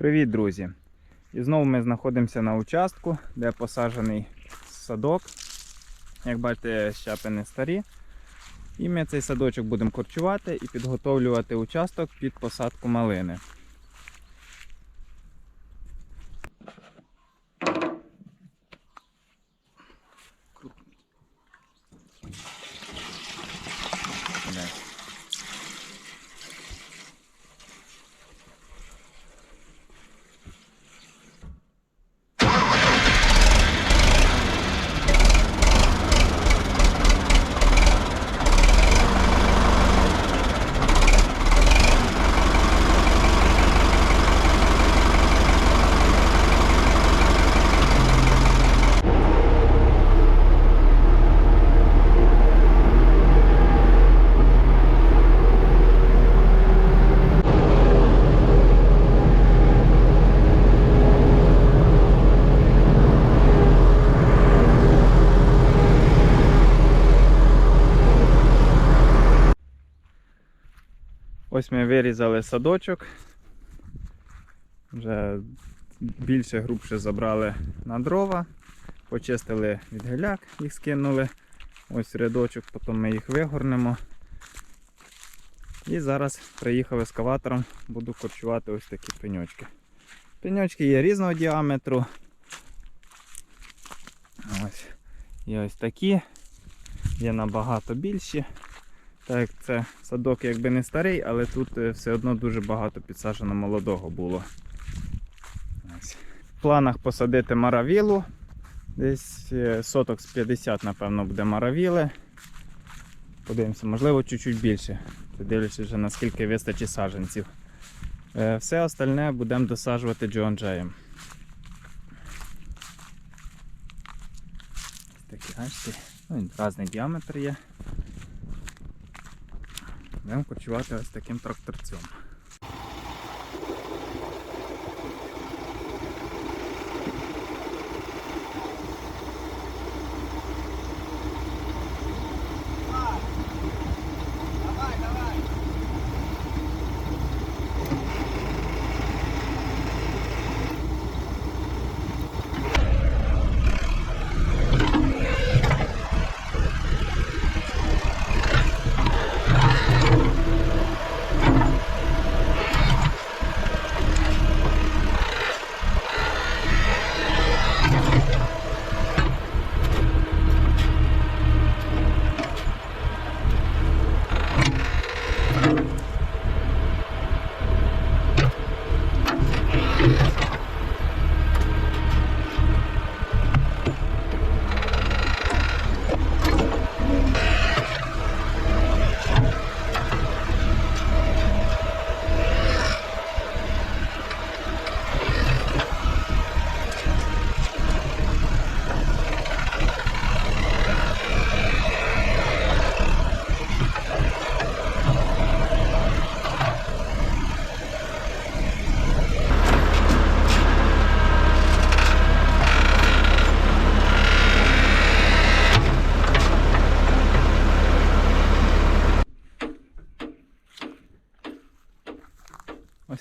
Привіт, друзі! І знову ми знаходимося на участку, де посаджений садок. Як бачите, щепини старі. І ми цей садочок будемо корчувати і підготовлювати участок під посадку малини. Ось ми вирізали садочок. Вже більше грубше забрали на дрова, почистили від геляк, їх скинули. Ось рядочок, потім ми їх вигорнемо. І зараз приїхав ескаватором, буду корчувати ось такі пеньочки. Пеньочки є різного діаметру. Ось. Є ось такі, є набагато більші. Так як це садок якби не старий, але тут е, все одно дуже багато підсаджено молодого було. В планах посадити маравілу. Десь е, соток з 50, напевно, буде маравіли. Подивимося, можливо, чуть-чуть більше. Дивлячись вже наскільки вистачить саджанців. Е, Все остальне будемо досаджувати Джон Джеєм. Такі, бачите, ну, він різний діаметр є. Будемо кочувати ось таким тракторцем.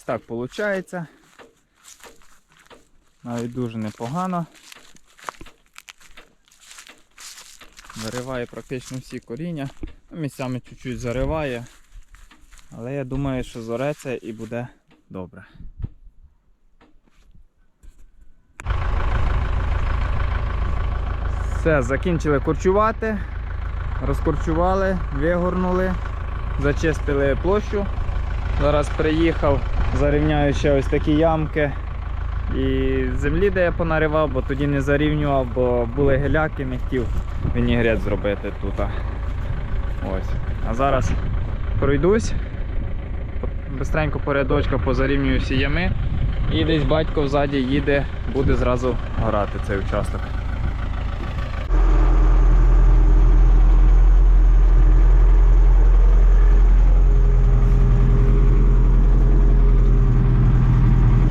Так виходить. Навіть дуже непогано. Зариває практично всі коріння. Ну, Місцями чуть-чуть зариває. Але я думаю, що зореться і буде добре. Все, закінчили корчувати, розкорчували, вигорнули, зачистили площу. Зараз приїхав, зарівняю ще ось такі ямки. І землі, де я понаривав, бо тоді не зарівнював, бо були геляки, не хотів вінігрет зробити тут. Ось. А зараз пройдусь, бистренько по рядочках позарівнюю всі ями. І десь батько взаді їде, буде зразу горати цей участок.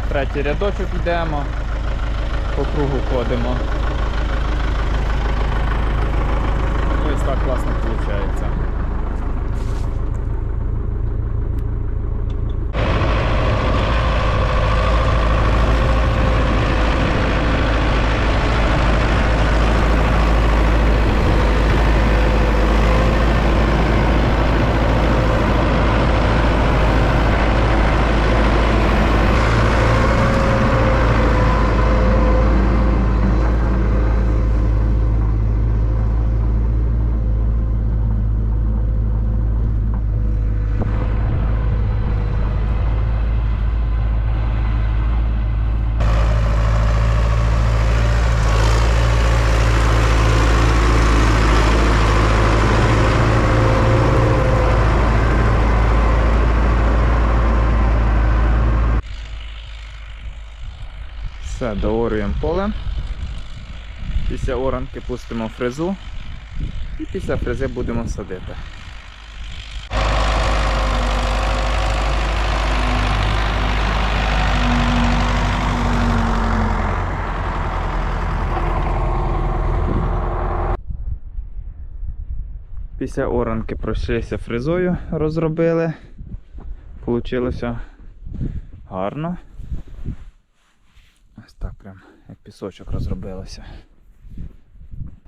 Третій рядочок йдемо, по кругу ходимо. Ось так класно виходить. Все, доорюємо поле. Після оранки пустимо фрезу і після фрези будемо садити. Після оранки пройшлися фрезою, розробили. Получилося гарно. Ось так прям як пісочок розробилося.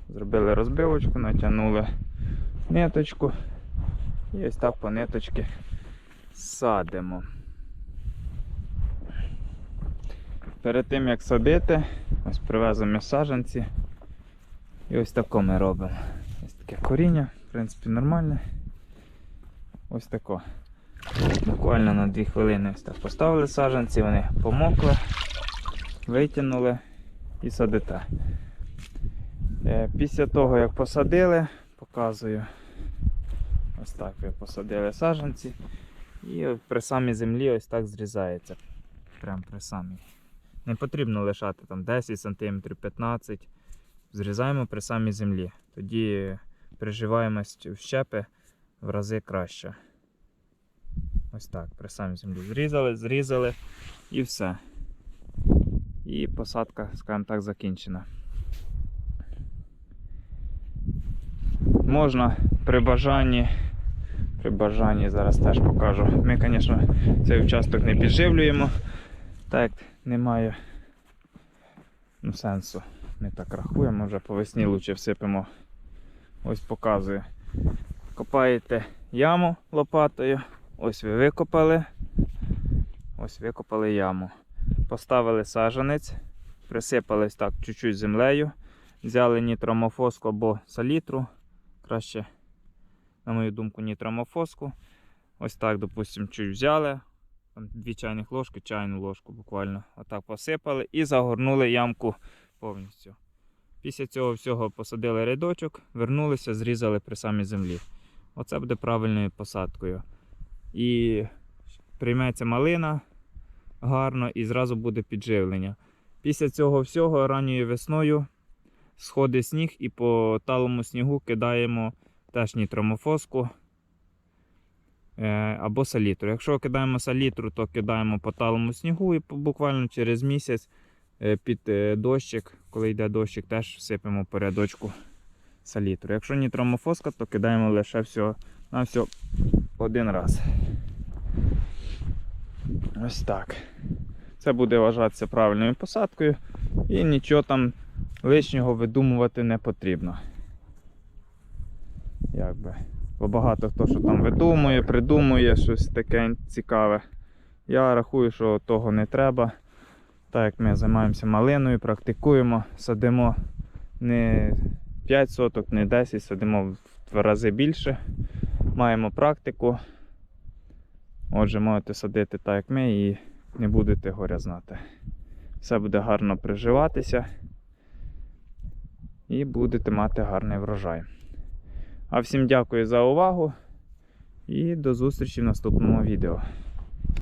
Зробили розбивочку, натягнули ниточку і ось так по ниточці садимо. Перед тим як садити, ось привеземо саджанці. І ось тако ми робимо. Ось таке коріння, в принципі, нормальне. Ось тако. Буквально на 2 хвилини ось так поставили саджанці, вони помокли, витягнули і садите. Е, Після того, як посадили, показую. Ось так ви посадили саджанці. І при самій землі ось так зрізається. Прям при самій. Не потрібно лишати там 10 см, 15 Зрізаємо при самій землі. Тоді приживаємость в щепи в рази краще. Ось так, при самій землі. Зрізали, зрізали і все. І посадка, скажімо так, закінчена. Можна при бажанні, при бажанні зараз теж покажу. Ми, звісно, цей участок не підживлюємо, так немає ну, сенсу. Ми так рахуємо, вже по весні лучше всипемо. Ось показую. Копаєте яму лопатою. Ось ви викопали. Ось викопали яму. Поставили саджанець, присипали ось так чуть-чуть землею. Взяли нітромофоску або салітру. Краще, на мою думку, нітромофоску. Ось так, допустимо, чуть взяли. Там дві чайних ложки, чайну ложку буквально. Отак посипали і загорнули ямку повністю. Після цього всього посадили рядочок, вернулися, зрізали при самій землі. Оце буде правильною посадкою. І прийметься малина гарно і зразу буде підживлення. Після цього всього ранньою весною сходить сніг і по талому снігу кидаємо теж нітромофоску е, або салітру. Якщо кидаємо салітру, то кидаємо по талому снігу і буквально через місяць е, під е, дощик, коли йде дощик, теж всипемо по рядочку салітру. Якщо нітромофоска, то кидаємо лише всього на все один раз. Ось так. Це буде вважатися правильною посадкою і нічого там лишнього видумувати не потрібно. Якби. Бо багато хто що там видумує, придумує щось таке цікаве. Я рахую, що того не треба. Так як ми займаємося малиною, практикуємо, садимо не 5 соток, не 10, садимо в два рази більше. Маємо практику. Отже, можете садити так, як ми, і не будете горя знати. Все буде гарно приживатися і будете мати гарний врожай. А всім дякую за увагу і до зустрічі в наступному відео.